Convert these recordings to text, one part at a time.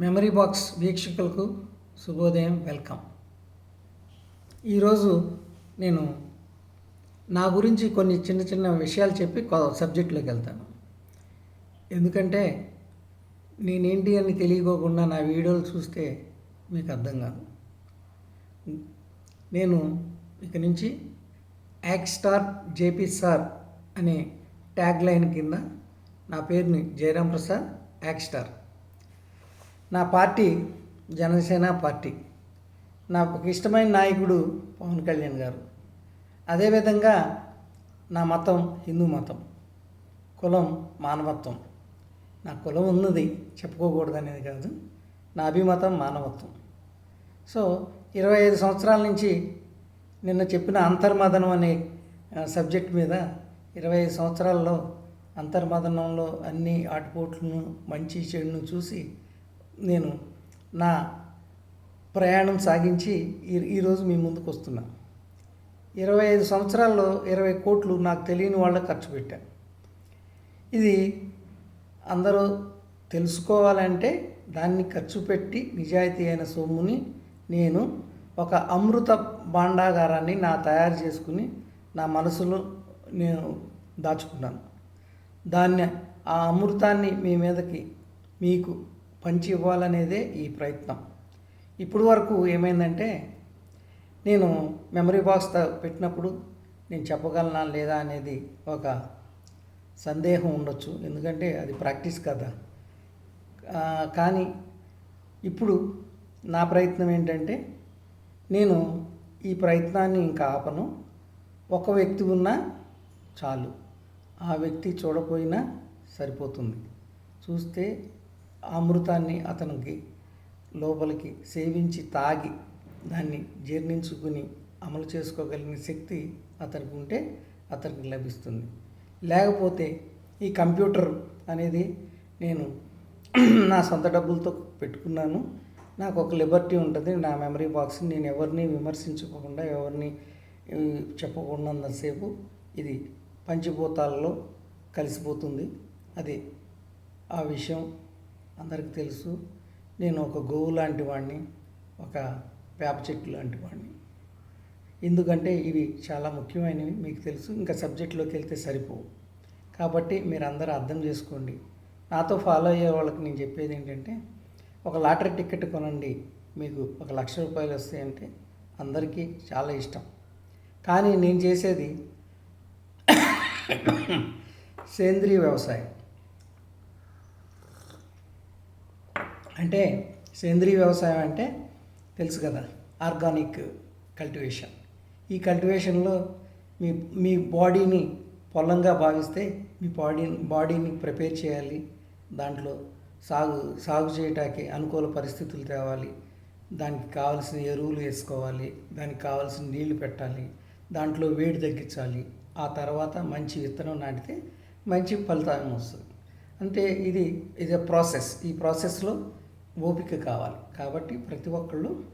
Memory box వీక్షకులకు శుభోదయం welcome. ఈరోజు నేను నా గురించి కొన్ని చిన్న చిన్న విషయాలు చెప్పి సబ్జెక్టులోకి వెళ్తాను. ఎందుకంటే నేనేంటి అని తెలియకోకుండా నా వీడియోలు చూస్తే మీకు అర్థం కాదు. నేను ఇక నుంచి యాక్ స్టార్ జేపీ సార్ అనే ట్యాగ్ లైన్ కింద నా పేరుని జయరాం ప్రసాద్ యాక్ స్టార్ నా పార్టీ జనసేన పార్టీ. నాకు ఇష్టమైన నాయకుడు పవన్ కళ్యాణ్ గారు. అదేవిధంగా నా మతం హిందూ మతం. కులం మానవత్వం. నా కులం ఉన్నది చెప్పుకోకూడదు అనేది కాదు. నా అభిమతం మానవత్వం. సో ఇరవై ఐదు సంవత్సరాల నుంచి నిన్న చెప్పిన అంతర్మదనం అనే సబ్జెక్ట్ మీద ఇరవై ఐదు సంవత్సరాల్లో అంతర్మదనంలో అన్ని ఆటుపోట్లను మంచి చెడును చూసి నేను నా ప్రయాణం సాగించి ఈ ఈరోజు మీ ముందుకు వస్తున్నా. ఇరవై ఐదు సంవత్సరాల్లో ఇరవై కోట్లు నాకు తెలియని వాళ్ళకి ఖర్చు పెట్టాను ఇది అందరూ తెలుసుకోవాలంటే దాన్ని ఖర్చు పెట్టి నిజాయితీ అయిన సొమ్ముని నేను ఒక అమృత భాండాగారాన్ని నా తయారు చేసుకుని నా మనసులో నేను దాచుకున్నాను. దాన్ని ఆ అమృతాన్ని మీ మీదకి మీకు పంచి ఇవ్వాలనేదే ఈ ప్రయత్నం. ఇప్పుడు వరకు ఏమైందంటే నేను మెమరీ బాక్స్ పెట్టినప్పుడు నేను చెప్పగలనా లేదా అనేది ఒక సందేహం ఉండొచ్చు. ఎందుకంటే అది ప్రాక్టీస్ కదా. కానీ ఇప్పుడు నా ప్రయత్నం ఏంటంటే నేను ఈ ప్రయత్నాన్ని ఇంకా ఆపను. ఒక వ్యక్తి ఉన్నా చాలు. ఆ వ్యక్తి చూడపోయినా సరిపోతుంది. చూస్తే అమృతాన్ని అతనికి లోపలికి సేవించి తాగి దాన్ని జీర్ణించుకుని అమలు చేసుకోగలిగిన శక్తి అతనికి ఉంటే అతనికి లభిస్తుంది. లేకపోతే ఈ కంప్యూటర్ అనేది నేను నా సొంత డబ్బులతో పెట్టుకున్నాను. నాకు ఒక లిబర్టీ ఉంటుంది. నా మెమరీ బాక్స్ని నేను ఎవరిని విమర్శించుకోకుండా ఎవరిని చెప్పకుండా చెప్పకుండాసేపు ఇది పంచిభూతాలలో కలిసిపోతుంది. అది ఆ విషయం అందరికీ తెలుసు నేను ఒక గోవు లాంటి వాడిని ఒక వేప చెట్టు లాంటి వాడిని ఎందుకంటే ఇవి చాలా ముఖ్యమైనవి మీకు తెలుసు ఇంకా సబ్జెక్టులోకి వెళ్తే సరిపోవు. కాబట్టి మీరు అందరూ అర్థం చేసుకోండి. నాతో ఫాలో అయ్యే వాళ్ళకి నేను చెప్పేది ఏంటంటే ఒక లాటరీ టికెట్ కొనండి మీకు ఒక లక్ష రూపాయలు వస్తాయంటే అందరికీ చాలా ఇష్టం. కానీ నేను చేసేది సేంద్రీయ వ్యవసాయం. అంటే సేంద్రీయ వ్యవసాయం అంటే తెలుసు కదా ఆర్గానిక్ కల్టివేషన్. ఈ కల్టివేషన్లో మీ మీ బాడీని పొలంగా భావిస్తే మీ బాడీ బాడీని ప్రిపేర్ చేయాలి దాంట్లో సాగు సాగు చేయటానికి అనుకూల పరిస్థితులు తేవాలి దానికి కావాల్సిన ఎరువులు వేసుకోవాలి దానికి కావాల్సిన నీళ్ళు పెట్టాలి దాంట్లో వేడి తగ్గించాలి ఆ తర్వాత మంచి విత్తనం నాటితే మంచి ఫలితాన్ని వస్తుంది. అంటే ఇది ఇది ప్రాసెస్ ఈ ప్రాసెస్లో ఓపిక కావాలి. కాబట్టి ప్రతి ఒక్కళ్ళు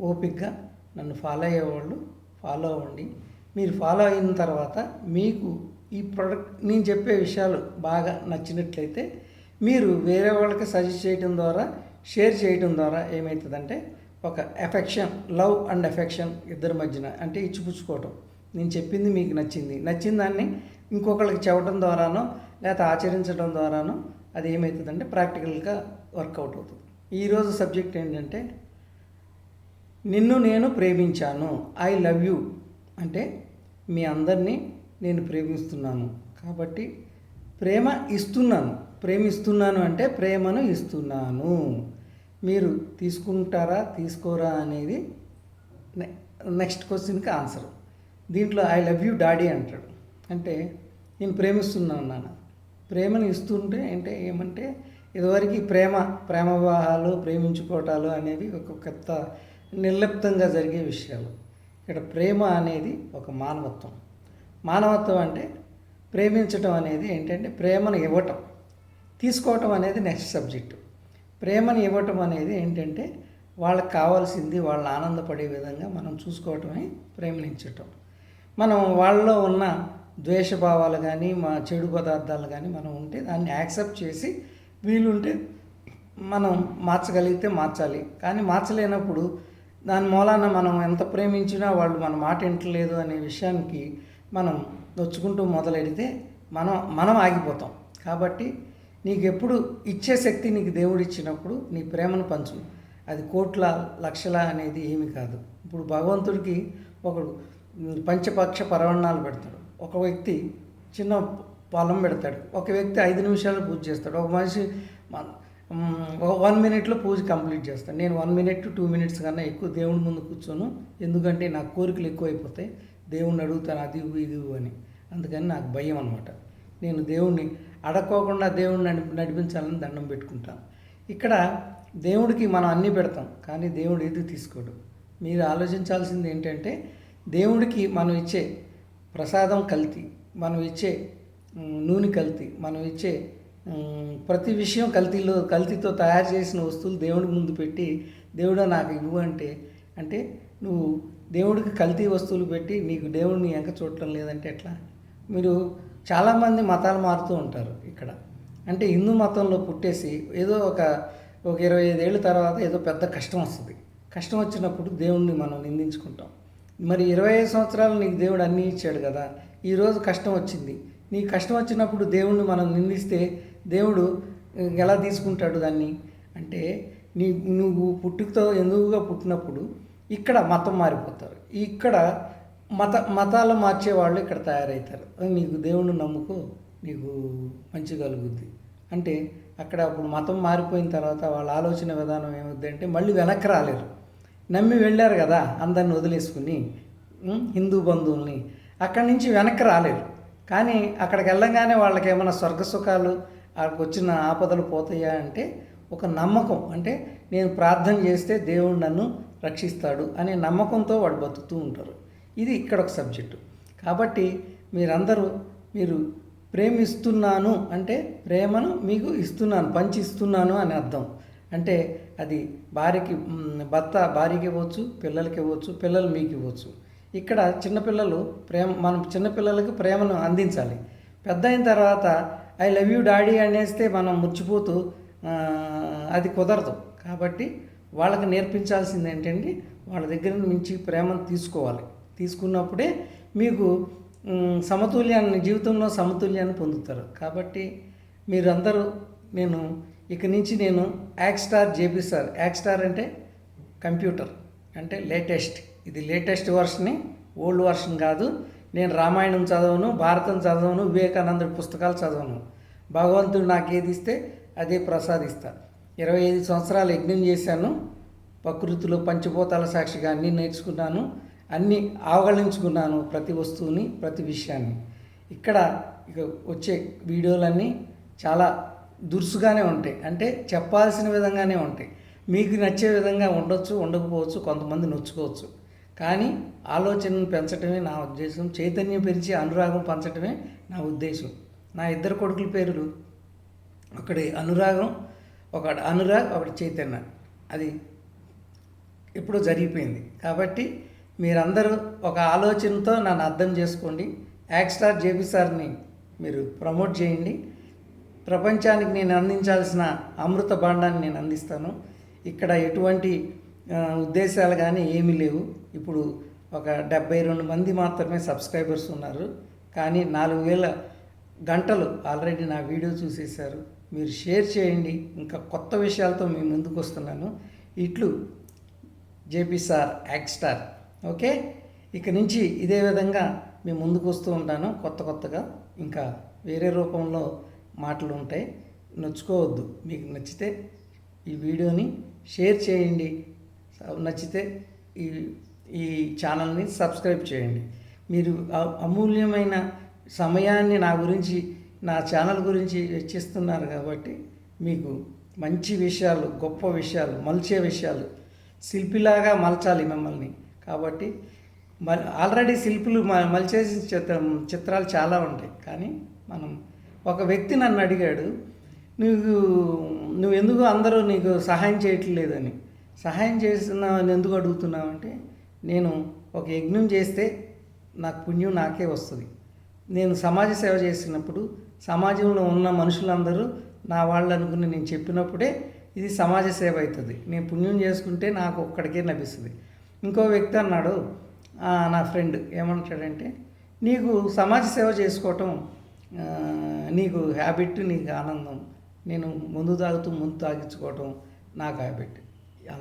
ఓపికగా నన్ను ఫాలో అయ్యేవాళ్ళు ఫాలో అవ్వండి. మీరు ఫాలో అయిన తర్వాత మీకు ఈ ప్రోడక్ట్ నేను చెప్పే విషయాలు బాగా నచ్చినట్లయితే మీరు వేరే వాళ్ళకి సజెస్ట్ చేయడం ద్వారా షేర్ చేయడం ద్వారా ఏమవుతుందంటే ఒక ఎఫెక్షన్ లవ్ అండ్ ఎఫెక్షన్ ఇద్దరి మధ్యన అంటే ఇచ్చిపుచ్చుకోవటం. నేను చెప్పింది మీకు నచ్చింది. నచ్చిన దాన్ని ఇంకొకళ్ళకి చెప్పడం ద్వారానో లేకపోతే ఆచరించడం ద్వారానో అది ఏమవుతుందంటే ప్రాక్టికల్గా వర్కౌట్ అవుతుంది. ఈరోజు సబ్జెక్ట్ ఏంటంటే నిన్ను నేను ప్రేమించాను ఐ లవ్ యూ. అంటే మీ అందరినీ నేను ప్రేమిస్తున్నాను. కాబట్టి ప్రేమ ఇస్తున్నాను. ప్రేమిస్తున్నాను అంటే ప్రేమను ఇస్తున్నాను. మీరు తీసుకుంటారా తీసుకోరా అనేది నె- నెక్స్ట్ క్వశ్చన్కి ఆన్సర్ దీంట్లో ఐ లవ్ యూ డాడీ అంటాడు. అంటే నేను ప్రేమిస్తున్నాను నాన్న. ప్రేమను ఇస్తుంటే అంటే ఏమంటే ఇదివరకు ప్రేమ ప్రేమ వివాహాలు ప్రేమించుకోవటాలు అనేవి ఒక కొత్త నిర్లిప్తంగా జరిగే విషయాలు. ఇక్కడ ప్రేమ అనేది ఒక మానవత్వం. మానవత్వం అంటే ప్రేమించటం అనేది ఏంటంటే ప్రేమను ఇవ్వటం. తీసుకోవటం అనేది నెక్స్ట్ సబ్జెక్టు. ప్రేమను ఇవ్వటం అనేది ఏంటంటే వాళ్ళకి కావాల్సింది వాళ్ళు ఆనందపడే విధంగా మనం చూసుకోవటమే ప్రేమించటం. మనం వాళ్ళలో ఉన్న ద్వేషభావాలు కానీ మా చెడు పదార్థాలు కానీ మనం ఉంటే దాన్ని యాక్సెప్ట్ చేసి వీలుంటే మనం మార్చగలిగితే మార్చాలి. కానీ మార్చలేనప్పుడు దాని మూలాన మనం ఎంత ప్రేమించినా వాళ్ళు మన మాట వింటలేదు అనే విషయానికి మనం నొచ్చుకుంటూ మొదలెడితే మనం మనం ఆగిపోతాం. కాబట్టి నీకు ఎప్పుడు ఇచ్చే శక్తి నీకు దేవుడు ఇచ్చినప్పుడు నీ ప్రేమను పంచు. అది కోట్ల లక్షల అనేది ఏమి కాదు. ఇప్పుడు భగవంతుడికి ఒకడు పంచపక్ష పరవణాలు పెడతాడు. ఒక వ్యక్తి చిన్న పొలం పెడతాడు. ఒక వ్యక్తి ఐదు నిమిషాలు పూజ చేస్తాడు. ఒక మనిషి వన్ మినిట్లో పూజ కంప్లీట్ చేస్తాను నేను వన్ మినిట్ టూ మినిట్స్ కన్నా ఎక్కువ దేవుడి ముందు కూర్చోను. ఎందుకంటే నాకు కోరికలు ఎక్కువైపోతాయి. దేవుణ్ణి అడుగుతాను అది ఇది అని. అందుకని నాకు భయం అనమాట నేను దేవుణ్ణి అడక్కోకుండా దేవుణ్ణి నడిపించాలని దండం పెట్టుకుంటాను. ఇక్కడ దేవుడికి మనం అన్నీ పెడతాం కానీ దేవుడు ఏది తీసుకోడు. మీరు ఆలోచించాల్సింది ఏంటంటే దేవుడికి మనం ఇచ్చే ప్రసాదం కల్తీ మనం ఇచ్చే నూనె కల్తీ. మనం ఇచ్చే ప్రతి విషయం కల్తీలో కల్తీతో తయారు చేసిన వస్తువులు దేవుడి ముందు పెట్టి దేవుడు నాకు ఇవ్వు అంటే అంటే నువ్వు దేవుడికి కల్తీ వస్తువులు పెట్టి నీకు దేవుడిని ఎంక చూడటం లేదంటే ఎట్లా? మీరు చాలామంది మతాలు మారుతూ ఉంటారు ఇక్కడ. అంటే హిందూ మతంలో పుట్టేసి ఏదో ఒక ఒక ఇరవై ఐదేళ్ళ తర్వాత ఏదో పెద్ద కష్టం వస్తుంది. కష్టం వచ్చినప్పుడు దేవుణ్ణి మనం నిందించుకుంటాం. మరి ఇరవై ఐదు సంవత్సరాలు నీకు దేవుడు అన్నీ ఇచ్చాడు కదా ఈరోజు కష్టం వచ్చింది. నీ కష్టం వచ్చినప్పుడు దేవుణ్ణి మనం నిందిస్తే దేవుడు ఎలా తీసుకుంటాడు దాన్ని? అంటే నీ నువ్వు పుట్టుకతో ఎందుకుగా పుట్టినప్పుడు ఇక్కడ మతం మారిపోతారు. ఇక్కడ మత మతాలు మార్చే వాళ్ళు ఇక్కడ తయారవుతారు. నీకు దేవుణ్ణి నమ్ముకో నీకు మంచి కలుగుద్ది. అంటే అక్కడ అప్పుడు మతం మారిపోయిన తర్వాత వాళ్ళ ఆలోచన విధానం ఏమవుద్ది అంటే మళ్ళీ వెనక్కి రాలేరు. నమ్మి వెళ్ళారు కదా అందరిని వదిలేసుకుని హిందూ బంధువుల్ని. అక్కడి నుంచి వెనక్కి రాలేరు. కానీ అక్కడికి వెళ్ళంగానే వాళ్ళకి ఏమైనా స్వర్గ సుఖాలు వాళ్ళకి వచ్చిన ఆపదలు పోతాయా అంటే ఒక నమ్మకం. అంటే నేను ప్రార్థన చేస్తే దేవుడు నన్ను రక్షిస్తాడు అనే నమ్మకంతో వాడు బతుకుతూ ఉంటారు. ఇది ఇక్కడ ఒక సబ్జెక్టు. కాబట్టి మీరందరూ మీరు ప్రేమిస్తున్నాను అంటే ప్రేమను మీకు ఇస్తున్నాను పంచి ఇస్తున్నాను అని అర్థం. అంటే అది భార్యకి భర్త భార్యకి ఇవ్వచ్చు పిల్లలకి ఇవ్వచ్చు పిల్లలు మీకు ఇవ్వచ్చు. ఇక్కడ చిన్నపిల్లలు ప్రేమ మనం చిన్నపిల్లలకి ప్రేమను అందించాలి. పెద్ద అయిన తర్వాత ఐ లవ్ యూ డాడీ అనేస్తే మనం ముచ్చిపోతూ అది కుదరదు. కాబట్టి వాళ్ళకి నేర్పించాల్సింది ఏంటంటే వాళ్ళ దగ్గర నుంచి ప్రేమను తీసుకోవాలి. తీసుకున్నప్పుడే మీకు సమతుల్యాన్ని జీవితంలో సమతుల్యాన్ని పొందుతారు. కాబట్టి మీరందరూ నేను ఇక నుంచి నేను యాక్స్టార్ జేపీ సార్. యాక్స్టార్ అంటే కంప్యూటర్ అంటే లేటెస్ట్. ఇది లేటెస్ట్ వర్షన్ని ఓల్డ్ వర్షన్ కాదు. నేను రామాయణం చదవను భారతం చదవను వివేకానందుడి పుస్తకాలు చదవను. భగవంతుడు నాకు ఏది ఇస్తే అదే ప్రసాదిస్తా. ఇరవై ఐదు సంవత్సరాలు యజ్ఞం చేశాను. ప్రకృతిలో పంచభూతాల సాక్షిగా అన్నీ నేర్చుకున్నాను. అన్నీ అవగణించుకున్నాను ప్రతి వస్తువుని ప్రతి విషయాన్ని. ఇక్కడ ఇక వచ్చే వీడియోలన్నీ చాలా దురుసుగానే ఉంటాయి. అంటే చెప్పాల్సిన విధంగానే ఉంటాయి. మీకు నచ్చే విధంగా ఉండొచ్చు ఉండకపోవచ్చు కొంతమంది నొచ్చుకోవచ్చు. కానీ ఆలోచనను పెంచడమే నా ఉద్దేశం చైతన్యం పెంచి అనురాగం పంచడమే నా ఉద్దేశం. నా ఇద్దరు కొడుకుల పేర్లు. ఒకటి అనురాగం ఒకటి అనురాగ్ ఒకటి చైతన్య. అది ఎప్పుడో జరిగిపోయింది. కాబట్టి మీరందరూ ఒక ఆలోచనతో నన్ను అర్థం చేసుకోండి. యాక్స్టార్ జేపీ సార్ని మీరు ప్రమోట్ చేయండి. ప్రపంచానికి నేను అందించాల్సిన అమృత భాండాన్ని నేను అందిస్తాను. ఇక్కడ ఎటువంటి ఉద్దేశాలు కానీ ఏమీ లేవు. ఇప్పుడు ఒక డెబ్బై రెండు మంది మాత్రమే సబ్స్క్రైబర్స్ ఉన్నారు. కానీ నాలుగు వేల గంటలు ఆల్రెడీ నా వీడియో చూసేశారు. మీరు షేర్ చేయండి. ఇంకా కొత్త విషయాలతో మీ ముందుకు వస్తున్నాను. ఇట్లు జేపీ సార్ యాక్స్టార్ ఓకే? ఇక నుంచి ఇదే విధంగా మేము ముందుకు వస్తూ ఉంటాను. కొత్త కొత్తగా. ఇంకా వేరే రూపంలో మాటలు ఉంటాయి. నొచ్చుకోవద్దు. మీకు నచ్చితే ఈ వీడియోని షేర్ చేయండి. నచ్చితే ఈ ఈ ఛానల్ని సబ్స్క్రైబ్ చేయండి. మీరు అ- అమూల్యమైన సమయాన్ని నా గురించి నా ఛానల్ గురించి వెచ్చిస్తున్నారు కాబట్టి మీకు మంచి విషయాలు గొప్ప విషయాలు మలిచే విషయాలు శిల్పిలాగా మలచాలి మిమ్మల్ని. కాబట్టి మ ఆల్రెడీ శిల్పులు మ- మలిచేసిన చిత్ర చిత్రాలు చాలా ఉంటాయి. కానీ మనం ఒక వ్యక్తి నన్ను అడిగాడు నువ్వు నువ్వు ఎందుకు అందరూ నీకు సహాయం చేయట్లేదని? సహాయం చేస్తున్నావు ఎందుకు అడుగుతున్నావు అంటే నేను ఒక యజ్ఞం చేస్తే నాకు పుణ్యం నాకే వస్తుంది. నేను సమాజ సేవ చేసినప్పుడు సమాజంలో ఉన్న మనుషులందరూ నా వాళ్ళు అనుకుని నేను చెప్పినప్పుడే ఇది సమాజ సేవ అవుతుంది. నేను పుణ్యం చేసుకుంటే నాకు ఒక్కడికే లభిస్తుంది. ఇంకో వ్యక్తి అన్నాడు నా ఫ్రెండ్ ఏమంటాడంటే నీకు సమాజ సేవ చేసుకోవటం నీకు హ్యాబిట్ నీకు ఆనందం. నేను ముందు తాగుతూ ముందు తాగించుకోవటం నాకు హ్యాబిట్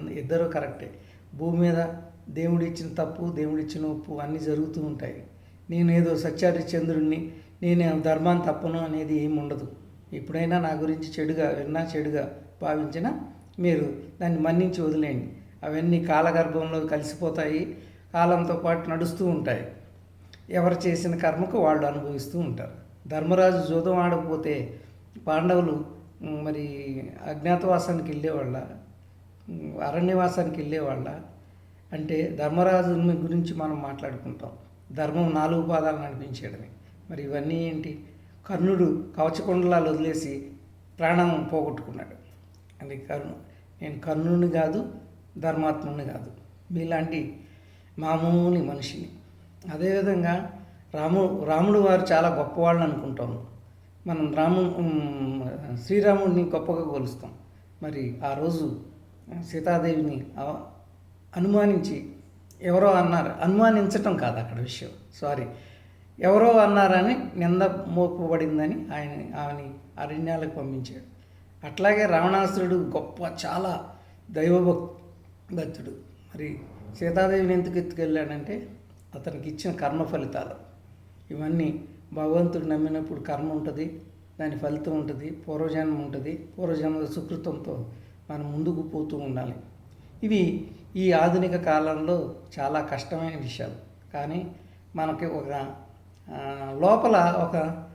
ఇద్దరు కరెక్టే. భూమి మీద దేవుడు ఇచ్చిన తప్పు దేవుడు ఇచ్చిన ఉప్పు అన్నీ జరుగుతూ ఉంటాయి. నేను ఏదో చంద్రుడిని నేను ధర్మాన్ని తప్పను అనేది ఏమి ఉండదు. ఎప్పుడైనా నా గురించి చెడుగా విన్నా చెడుగా భావించినా మీరు దాన్ని మన్నించి వదిలేయండి. అవన్నీ కాలగర్భంలో కలిసిపోతాయి కాలంతో పాటు నడుస్తూ ఉంటాయి. ఎవరు చేసిన కర్మకు వాళ్ళు అనుభవిస్తూ ఉంటారు. ధర్మరాజు జూదం ఆడకపోతే పాండవులు మరి అజ్ఞాతవాసానికి వెళ్ళేవాళ్ళ. వాళ్ళ అరణ్యవాసానికి వెళ్ళేవాళ్ళ. అంటే ధర్మరాజుని గురించి మనం మాట్లాడుకుంటాం. ధర్మం నాలుగు పాదాలు నడిపించేయడమే మరి ఇవన్నీ ఏంటి? కర్ణుడు కవచకుండలాలు వదిలేసి ప్రాణం పోగొట్టుకున్నాడు. అది కర్ణు నేను కర్ణుని కాదు ధర్మాత్ముని కాదు. మీలాంటి మామూలు మనిషిని. అదేవిధంగా రాము రాముడు వారు చాలా గొప్పవాళ్ళు అనుకుంటాము మనం రాము శ్రీరాముడిని గొప్పగా కొలుస్తాం. మరి ఆ రోజు సీతాదేవిని అనుమానించి ఎవరో అన్నారు. అనుమానించటం కాదు అక్కడ విషయం. సారీ ఎవరో అన్నారని నింద మోపబడిందని ఆయన ఆమెని అరణ్యాలకు పంపించాడు. అట్లాగే రావణాసురుడు గొప్ప చాలా దైవభక్ భక్తుడు మరి సీతాదేవిని ఎందుకు ఎత్తుకెళ్ళాడంటే అతనికి ఇచ్చిన కర్మ ఫలితాలు. ఇవన్నీ భగవంతుడు నమ్మినప్పుడు కర్మ ఉంటుంది దాని ఫలితం ఉంటుంది పూర్వజన్మ ఉంటుంది. పూర్వజన్మ సుకృతంతో మనం ముందుకు పోతూ ఉండాలి. ఇవి ఈ ఆధునిక కాలంలో చాలా కష్టమైన విషయాలు. కానీ మనకి ఒక లోపల ఒక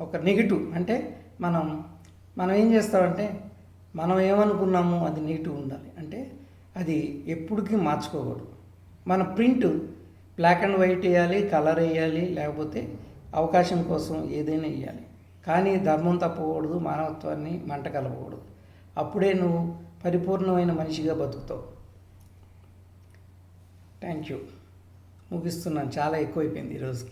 ఒక నెగిటివ్ అంటే మనం మనం ఏం చేస్తామంటే మనం ఏమనుకున్నామో అది నెగిటివ్ ఉండాలి. అంటే అది ఎప్పటికీ మార్చుకోకూడదు. మన ప్రింట్ బ్లాక్ అండ్ వైట్ వేయాలి కలర్ వేయాలి లేకపోతే అవకాశం కోసం ఏదైనా వేయాలి. కానీ ధర్మం తప్పకూడదు మానవత్వాన్ని మంట కలపకూడదు. అప్పుడే నువ్వు పరిపూర్ణమైన మనిషిగా బతుకుతావు. థ్యాంక్ యూ ముగిస్తున్నాను. చాలా ఎక్కువైపోయింది ఈరోజుకి